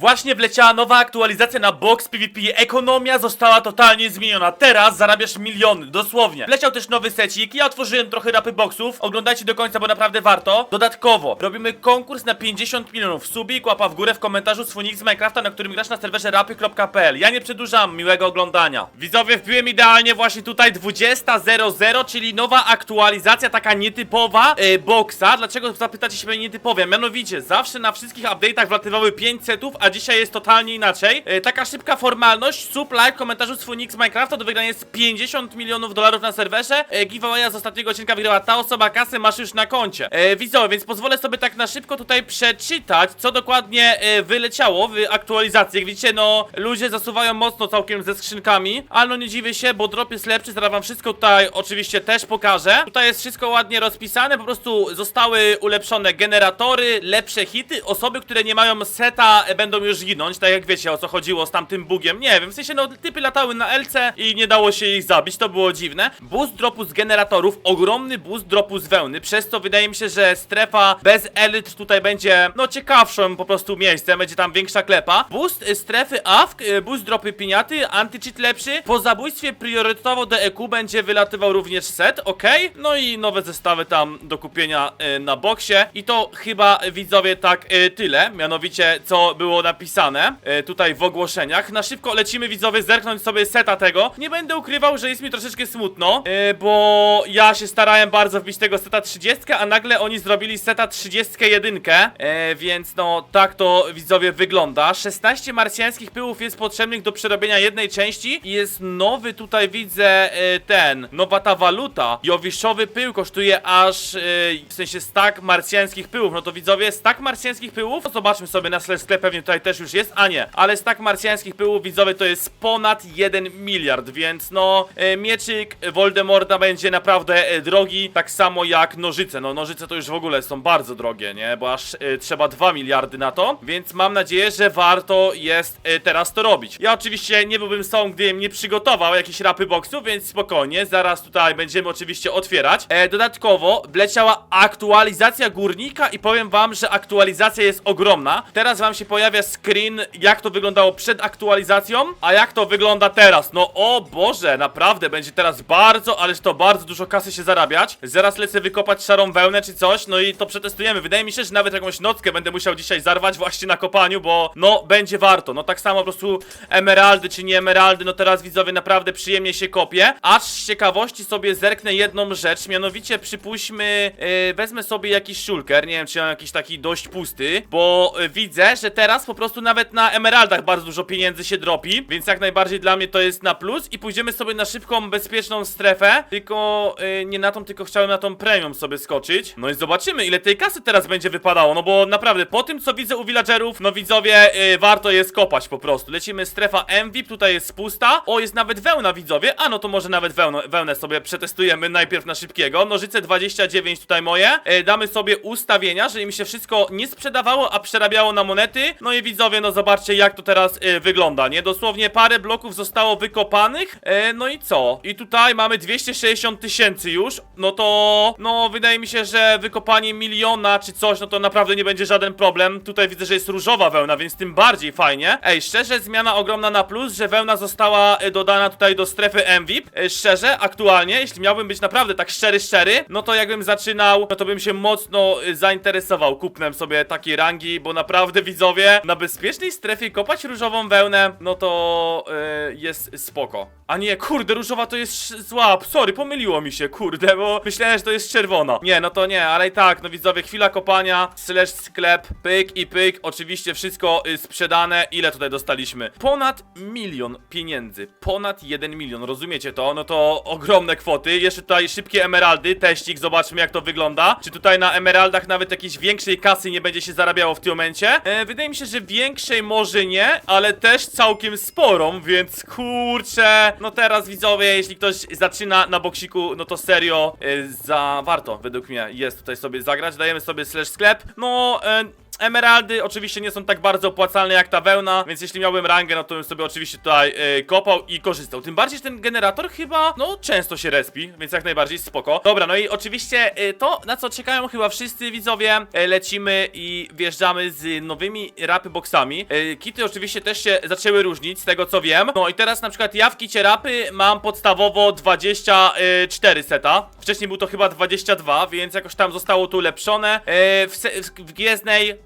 Właśnie wleciała nowa aktualizacja na box PvP. Ekonomia została totalnie zmieniona. Teraz zarabiasz miliony, dosłownie. Wleciał też nowy secik. Ja otworzyłem trochę rapy boxów. Oglądajcie do końca, bo naprawdę warto. Dodatkowo robimy konkurs na 50 milionów. Subik, łapa w górę w komentarzu swój nick z Minecrafta, na którym grasz na serwerze rapy.pl. Ja nie przedłużam, miłego oglądania. Widzowie, wbiłem idealnie właśnie tutaj 20.00, czyli nowa aktualizacja, taka nietypowa e, boxa. Dlaczego zapytacie się mnie nietypowie? Mianowicie, zawsze na wszystkich update'ach wlatywały 5 setów, a dzisiaj jest totalnie inaczej. E, taka szybka formalność, sub, like, komentarzu swój nick z Minecrafta, do wygrania jest 50 milionów dolarów na serwerze. E, giveawaya z ostatniego odcinka wygrała ta osoba, kasę masz już na koncie. E, widzowie, więc pozwolę sobie tak na szybko tutaj przeczytać, co dokładnie e, wyleciało w aktualizacji. Jak widzicie, no, ludzie zasuwają mocno całkiem ze skrzynkami, ale no nie dziwię się, bo drop jest lepszy, zaraz wam wszystko tutaj oczywiście też pokażę. Tutaj jest wszystko ładnie rozpisane, po prostu zostały ulepszone generatory, lepsze hity, osoby, które nie mają seta e, będą już ginąć, tak jak wiecie o co chodziło z tamtym bugiem, nie wiem, w sensie no typy latały na LC i nie dało się ich zabić, to było dziwne. Boost dropu z generatorów, ogromny boost dropu z wełny, przez co wydaje mi się, że strefa bez elit tutaj będzie, no ciekawszym po prostu miejscem, będzie tam większa klepa. Boost strefy AFK, y, boost dropy piniaty, anti-cheat lepszy, po zabójstwie priorytetowo DEQ będzie wylatywał również set, ok? No i nowe zestawy tam do kupienia y, na boksie i to chyba widzowie tak y, tyle, mianowicie co było napisane y, tutaj w ogłoszeniach. Na szybko lecimy widzowie zerknąć sobie seta tego. Nie będę ukrywał, że jest mi troszeczkę smutno, y, bo ja się starałem bardzo wbić tego seta 30, a nagle oni zrobili seta 31, e, więc no tak to widzowie wygląda. 16 marsjańskich pyłów jest potrzebnych do przerobienia jednej części i jest nowy tutaj widzę e, ten, nowa ta waluta. Jowiszowy pył kosztuje aż e, w sensie stak marsjańskich pyłów. No to widzowie, stak marsjańskich pyłów, no zobaczmy sobie na sklep pewnie tutaj też już jest, a nie, ale stak marsjańskich pyłów widzowie to jest ponad 1 miliard, więc no e, mieczyk Voldemorta będzie naprawdę e, drogi, tak samo jak nożyce. No nożyce to już w ogóle są bardzo drogie, nie? Bo aż e, trzeba 2 miliardy na to, więc mam nadzieję, że warto jest e, teraz to robić. Ja oczywiście nie byłbym sobą, gdybym nie przygotował jakichś rapy boxów, więc spokojnie, zaraz tutaj będziemy oczywiście otwierać. E, dodatkowo wleciała aktualizacja górnika i powiem wam, że aktualizacja jest ogromna. Teraz wam się pojawia screen, jak to wyglądało przed aktualizacją, a jak to wygląda teraz. No o Boże, naprawdę będzie teraz bardzo, ależ to bardzo dużo kasy się zarabiać. Zaraz lecę wykopać szarą wełnę czy coś, no i to przetestujemy. Wydaje mi się, że nawet jakąś nockę będę musiał dzisiaj zarwać właśnie na kopaniu, bo no będzie warto. No tak samo po prostu emeraldy czy nie emeraldy, no teraz widzowie naprawdę przyjemnie się kopie. Aż z ciekawości sobie zerknę jedną rzecz, mianowicie przypuśćmy, yy, wezmę sobie jakiś shulker, nie wiem czy mam jakiś taki dość pusty, bo yy, widzę, że teraz po prostu nawet na emeraldach bardzo dużo pieniędzy się dropi, więc jak najbardziej dla mnie to jest na plus. I pójdziemy sobie na szybką, bezpieczną strefę, tylko yy, nie na tą, tylko chciałem na tą premium sobie skoczyć. No i zobaczymy ile tej kasy teraz będzie wypadało, no bo naprawdę po tym co widzę u villagerów, no widzowie, yy, warto jest kopać po prostu. Lecimy strefa MVP, tutaj jest pusta, o jest nawet wełna widzowie, a no to może nawet wełnę, wełnę sobie przetestujemy najpierw na szybkiego, nożyce 29 tutaj moje, yy, damy sobie ustawienia, żeby mi się wszystko nie sprzedawało, a przerabiało na monety, no i widzowie, no zobaczcie jak to teraz yy, wygląda, nie? Dosłownie parę bloków zostało wykopanych, yy, no i co? I tutaj mamy 260 tysięcy już, no to, no wydaje mi się, że wykopanie miliona czy coś, no to naprawdę nie będzie żaden problem. Tutaj widzę, że jest różowa wełna, więc tym bardziej fajnie. Ej, szczerze, zmiana ogromna na plus, że wełna została e, dodana tutaj do strefy MVP. E, Szczerze, aktualnie, jeśli miałbym być naprawdę tak szczery, szczery, no to jakbym zaczynał, no to bym się mocno e, zainteresował kupnem sobie takiej rangi, bo naprawdę widzowie, bezpiecznej strefie kopać różową wełnę, no to e, jest spoko. A nie, kurde, różowa to jest zła, sorry, pomyliło mi się, kurde, bo myślałem, że to jest czerwona. Nie, no to nie, ale i tak, no widzowie, chwila kopania, slash sklep, pyk i pyk, oczywiście wszystko y, sprzedane. Ile tutaj dostaliśmy? Ponad milion pieniędzy, ponad jeden milion, rozumiecie to? No to ogromne kwoty, jeszcze tutaj szybkie emeraldy, teścik, zobaczmy jak to wygląda. Czy tutaj na emeraldach nawet jakiejś większej kasy nie będzie się zarabiało w tym momencie? E, wydaje mi się, że większej może nie, ale też całkiem sporą, więc kurczę, no teraz widzowie, jeśli ktoś zaczyna na boksiku, no to serio, e, za warto według mnie jest tutaj sobie zagrać, dajemy sobie slash sklep, no... E, emeraldy oczywiście nie są tak bardzo opłacalne jak ta wełna, więc jeśli miałbym rangę, no to bym sobie oczywiście tutaj e, kopał i korzystał. Tym bardziej, że ten generator chyba, no, często się respi, więc jak najbardziej spoko. Dobra, no i oczywiście e, to, na co czekają chyba wszyscy widzowie, e, lecimy i wjeżdżamy z nowymi rapy boxami. E, kity oczywiście też się zaczęły różnić, z tego co wiem. No i teraz na przykład ja w kicie rapy mam podstawowo 24 seta. Wcześniej był to chyba 22, więc jakoś tam zostało tu ulepszone. E, w,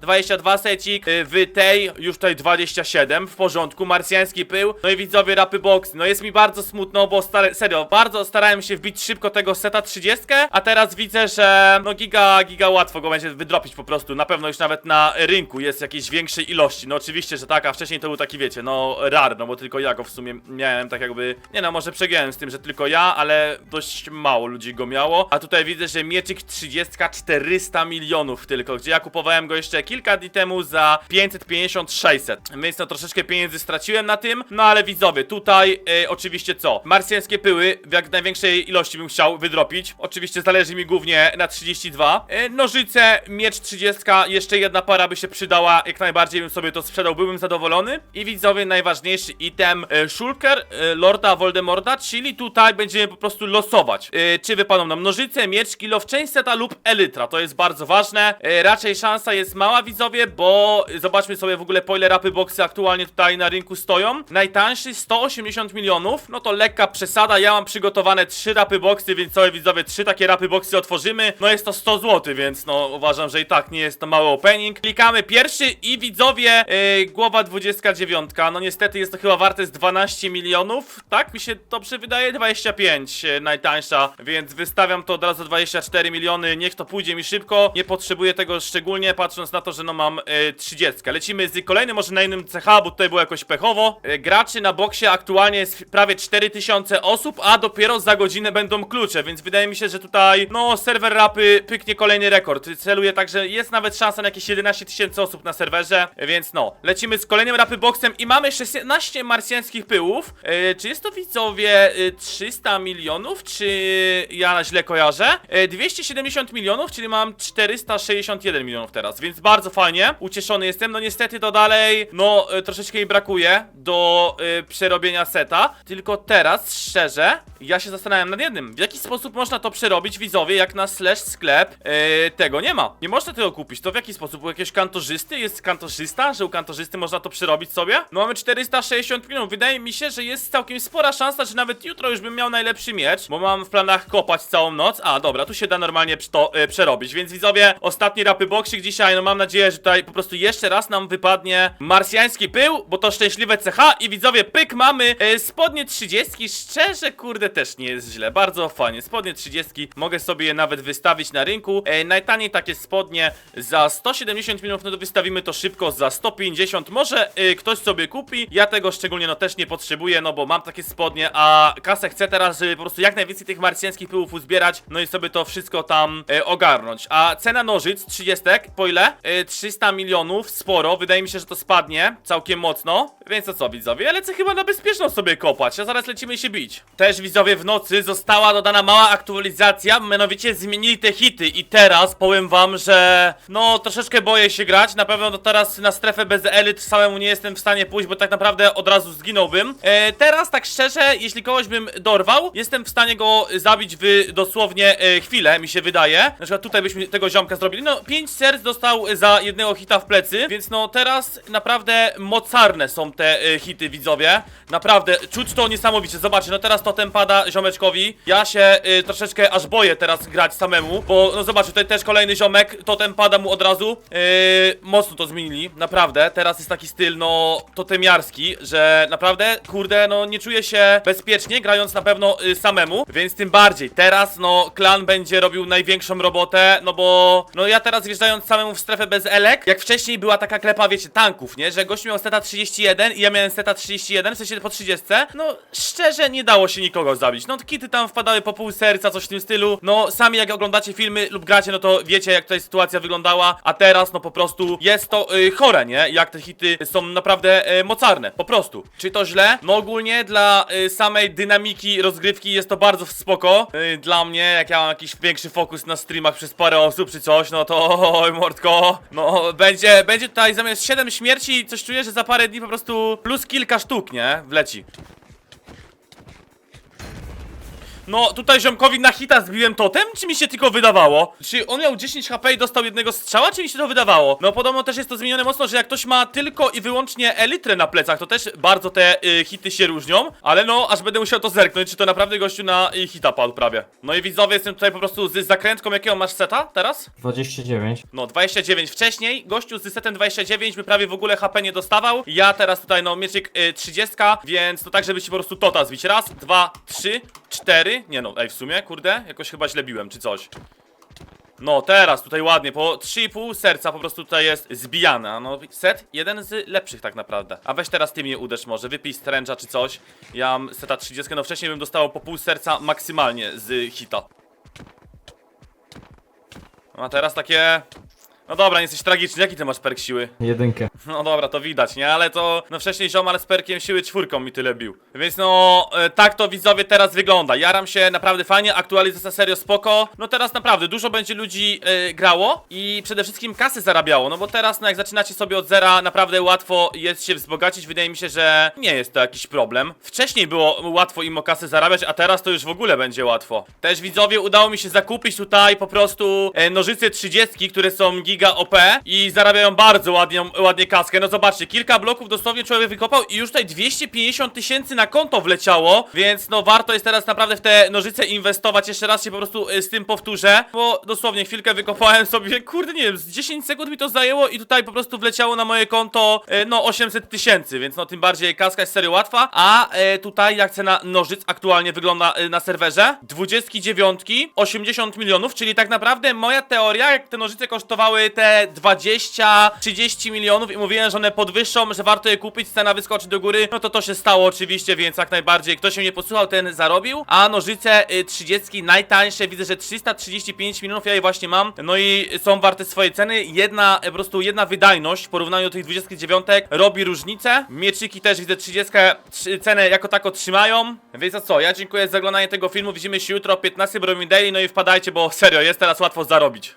w 22 secik, e, w tej już tutaj 27, w porządku, marsjański pył. No i widzowie rapy boxy. No jest mi bardzo smutno, bo stary, serio, bardzo starałem się wbić szybko tego seta 30, a teraz widzę, że no giga, giga łatwo go będzie wydropić po prostu. Na pewno już nawet na rynku jest jakiejś większej ilości. No oczywiście, że tak, a wcześniej to był taki, wiecie, no rar, no bo tylko ja go w sumie miałem tak jakby, nie no, może przegiąłem z tym, że tylko ja, ale dość mało ludzi go miało. A tutaj widzę, że mieczyk 30 400 milionów tylko, gdzie ja kupowałem go jeszcze kilka dni temu za 550-600. Więc no troszeczkę pieniędzy straciłem na tym, no ale widzowie, tutaj e, oczywiście co? Marsjańskie pyły w jak największej ilości bym chciał wydropić. Oczywiście zależy mi głównie na 32. E, nożyce, miecz 30, jeszcze jedna para by się przydała, jak najbardziej bym sobie to sprzedał, byłbym zadowolony. I widzowie, najważniejszy item, e, Shulker, e, Lorda Voldemorta, czyli tutaj będziemy po prostu losować. E, czy wypadną nam nożyce, miecz, seta lub elytra, to jest bardzo ważne. E, raczej szansa jest mała, widzowie, bo zobaczmy sobie w ogóle po ile rapy boxy aktualnie tutaj na rynku stoją. Najtańszy 180 milionów, no to lekka przesada, ja mam przygotowane 3 rapy boxy, więc sobie widzowie, 3 takie rapy boxy otworzymy, no jest to 100 zł, więc no uważam, że i tak nie jest to mały opening. Klikamy pierwszy i widzowie, e, głowa 29, no niestety jest to chyba warte z 12 milionów, tak? Mi się dobrze wydaje, 25 e, najtańsza, więc wystawiam to od razu 24 miliony, niech to pójdzie mi szybko, nie potrzebuję tego szczególnie, patrząc na to, że no mam e, 30. Lecimy z kolejnym, może na innym CH, bo tutaj było jakoś pechowo. E, graczy na boksie aktualnie jest prawie 4000 osób, a dopiero za godzinę będą klucze, więc wydaje mi się, że tutaj, no, serwer rapy pyknie kolejny rekord. Celuję także, jest nawet szansa na jakieś 11 tysięcy osób na serwerze, e, więc no, lecimy z kolejnym rapy boxem i mamy 16 marsjańskich pyłów. E, czy jest to widzowie e, 300 milionów, czy ja źle kojarzę? E, 270 milionów, czyli mam 461 milionów teraz, więc bardzo fajnie. Ucieszony jestem, no niestety to dalej, no, e, troszeczkę jej brakuje do e, przerobienia seta. Tylko teraz, szczerze, ja się zastanawiam nad jednym. W jaki sposób można to przerobić, widzowie, jak na slash sklep e, tego nie ma. Nie można tego kupić. To w jaki sposób? U jakiegoś kantorzysty? Jest kantorzysta? Że u kantorzysty można to przerobić sobie? No mamy 460 milionów. Wydaje mi się, że jest całkiem spora szansa, że nawet jutro już bym miał najlepszy miecz, bo mam w planach kopać całą noc. A, dobra, tu się da normalnie to e, przerobić. Więc widzowie, ostatni rapy boxik dzisiaj, no mam nadzieję, że tutaj po prostu jeszcze raz nam wypadnie marsjański pył, bo to szczęśliwe CH i widzowie, pyk, mamy e, spodnie 30. Szczerze, kurde, też nie jest źle. Bardzo fajnie. Spodnie 30. Mogę sobie je nawet wystawić na rynku. E, najtaniej takie spodnie za 170 milionów, no to wystawimy to szybko za 150. Może e, ktoś sobie kupi. Ja tego szczególnie no też nie potrzebuję, no bo mam takie spodnie, a kasę chcę teraz, żeby po prostu jak najwięcej tych marsjańskich pyłów uzbierać, no i sobie to wszystko tam e, ogarnąć. A cena nożyc 30, po ile? E, 300 milionów, sporo. Wydaje mi się, że to spadnie całkiem mocno. Więc to co, widzowie? Ja lecę chyba na bezpieczną sobie kopać, a zaraz lecimy się bić. Też, widzowie, w nocy została dodana mała aktualizacja, mianowicie zmienili te hity i teraz powiem wam, że no troszeczkę boję się grać. Na pewno teraz na strefę bez elit samemu nie jestem w stanie pójść, bo tak naprawdę od razu zginąłbym. E, teraz, tak szczerze, jeśli kogoś bym dorwał, jestem w stanie go zabić w dosłownie e, chwilę, mi się wydaje. Na przykład tutaj byśmy tego ziomka zrobili. No, 5 serc dostał za jednego hita w plecy, więc no teraz naprawdę mocarne są te e, hity, widzowie. Naprawdę, czuć to niesamowicie. Zobaczcie, no teraz totem pada ziomeczkowi. Ja się y, troszeczkę aż boję teraz grać samemu, bo no zobaczcie, tutaj też kolejny ziomek, totem pada mu od razu. Yy, mocno to zmienili, naprawdę. Teraz jest taki styl, no, totemiarski, że naprawdę, kurde, no nie czuję się bezpiecznie grając na pewno y, samemu, więc tym bardziej. Teraz, no, klan będzie robił największą robotę, no bo, no ja teraz wjeżdżając samemu w strefę bez elek, jak wcześniej była taka klepa, wiecie, tanków, nie? Że gość miał seta 31 i ja miałem seta 31, w sensie po 30, no szczerze nie dało się nikogo zabić. No kity tam wpadały po pół serca, coś w tym stylu. No sami jak oglądacie filmy lub gracie, no to wiecie jak tutaj sytuacja wyglądała, a teraz no po prostu jest to y, chore, nie? Jak te hity są naprawdę y, mocarne, po prostu. Czy to źle? No ogólnie dla y, samej dynamiki rozgrywki jest to bardzo spoko. Dla mnie, jak ja mam jakiś większy fokus na streamach przez parę osób czy coś, no to oj mordko, No, będzie, będzie tutaj zamiast 7 śmierci, coś czuję, że za parę dni po prostu plus kilka sztuk, nie? Wleci. No, tutaj ziomkowi na hita zbiłem totem, czy mi się tylko wydawało? Czy on miał 10 HP i dostał jednego strzała, czy mi się to wydawało? No, podobno też jest to zmienione mocno, że jak ktoś ma tylko i wyłącznie elitrę na plecach, to też bardzo te y, hity się różnią, ale no, aż będę musiał to zerknąć, czy to naprawdę gościu na y, hita padł prawie. No i widzowie, jestem tutaj po prostu z zakrętką, jakiego masz seta teraz? 29. No, 29 wcześniej, gościu z setem 29 by prawie w ogóle HP nie dostawał. Ja teraz tutaj, no, mieczyk y, 30, więc to tak, żeby ci po prostu tota zbić. Raz, dwa, trzy, cztery. Nie no, ej, w sumie, kurde, jakoś chyba źle biłem, czy coś. No, teraz tutaj ładnie, po 3,5 serca po prostu tutaj jest zbijane. a No, set jeden z lepszych tak naprawdę. A weź teraz ty mnie uderz może, wypij stręża czy coś. Ja mam seta 30, no wcześniej bym dostał po pół serca maksymalnie z hita. No, a teraz takie... No dobra, nie jesteś tragiczny, jaki ty masz perk siły? Jedynkę. No dobra, to widać, nie? Ale to, no wcześniej ziomal z perkiem siły czwórką mi tyle bił. Więc no, e, tak to widzowie teraz wygląda. Jaram się naprawdę fajnie, aktualizacja serio spoko. No teraz naprawdę dużo będzie ludzi e, grało i przede wszystkim kasy zarabiało, no bo teraz no jak zaczynacie sobie od zera, naprawdę łatwo jest się wzbogacić. Wydaje mi się, że nie jest to jakiś problem. Wcześniej było łatwo im o kasy zarabiać, a teraz to już w ogóle będzie łatwo. Też widzowie udało mi się zakupić tutaj po prostu e, nożyce 30, które są giga OP i zarabiają bardzo ładnie, ładnie kaskę. No zobaczcie, kilka bloków dosłownie człowiek wykopał i już tutaj 250 tysięcy na konto wleciało, więc no warto jest teraz naprawdę w te nożyce inwestować. Jeszcze raz się po prostu e, z tym powtórzę, bo dosłownie chwilkę wykopałem sobie, kurde nie wiem, z 10 sekund mi to zajęło i tutaj po prostu wleciało na moje konto e, no 800 tysięcy, więc no tym bardziej kaska jest serio łatwa, a e, tutaj jak cena nożyc aktualnie wygląda na serwerze, 29 80 milionów, czyli tak naprawdę moja teoria, jak te nożyce kosztowały te 20-30 milionów i mówiłem, że one podwyższą, że warto je kupić, cena wyskoczy do góry, no to to się stało oczywiście, więc jak najbardziej. Kto się nie posłuchał, ten zarobił, a nożyce y, 30 najtańsze, widzę, że 335 milionów ja je właśnie mam, no i są warte swojej ceny, jedna, e, po prostu jedna wydajność w porównaniu do tych 29 robi różnicę, mieczyki też widzę 30 trzy- cenę jako tako trzymają, więc a co, ja dziękuję za oglądanie tego filmu, widzimy się jutro o 15, bo robimy daily, no i wpadajcie, bo serio, jest teraz łatwo zarobić.